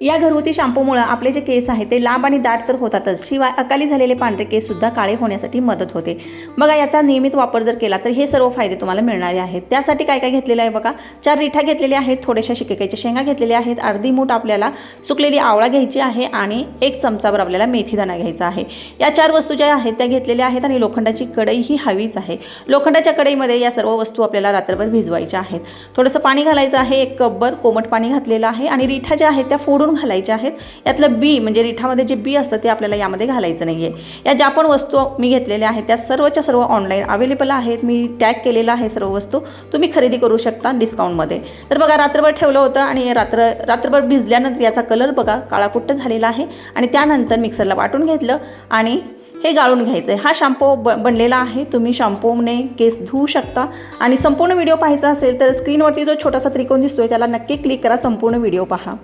या घरगुती शॅम्पूमुळं आपले जे केस आहेत ते लांब आणि दाट तर होतातच. शिवाय अकाली झालेले पांढरे केससुद्धा काळे होण्यासाठी मदत होते. बघा याचा नियमित वापर जर केला तर हे सर्व फायदे तुम्हाला मिळणारे आहेत. त्यासाठी काय काय घेतलेलं आहे बघा? चार रिठा घेतलेल्या आहेत थोड्याशा शिकेकाच्या शेंगा घेतलेल्या आहेत अर्धी मूठ आपल्याला सुकलेली आवळा घ्यायची आहे आणि एक चमचाभर आपल्याला मेथीदाणा घ्यायचा आहे. या चार वस्तू ज्या आहेत त्या घेतलेल्या आहेत आणि लोखंडाची कढई ही हवीच आहे. लोखंडाच्या कढईमध्ये या सर्व वस्तू आपल्याला रात्रभर भिजवायच्या आहेत. थोडंसं पाणी घालायचं आहे एक कपभर कोमट पाणी घातलेलं आहे आणि रिठा ज्या आहेत त्या फोडून घालायच्या आहेत. यातलं बी म्हणजे रिठामध्ये जे बी असतं ते आपल्याला यामध्ये घालायचं नाही आहे या ज्या पण वस्तू मी घेतलेल्या आहेत त्या सर्वच्या सर्व ऑनलाईन अवेलेबल आहेत. मी टॅग केलेला आहे सर्व वस्तू. तुम्ही खरेदी करू शकता डिस्काउंटमध्ये तर बघा रात्रभर ठेवलं होतं आणि रात्र रात्रभर भिजल्यानंतर याचा कलर बघा काळाकुट्ट झालेला आहे. आणि त्यानंतर मिक्सरला वाटून घेतलं आणि हे गाळून घ्यायचं आहे हा शॅम्पू ब बनलेला आहे. तुम्ही शॅम्पूने केस धुवू शकता. आणि संपूर्ण व्हिडिओ पाहायचा असेल तर स्क्रीनवरती जो छोटासा त्रिकोण दिसतोय त्याला नक्की क्लिक करा. संपूर्ण व्हिडिओ पहा.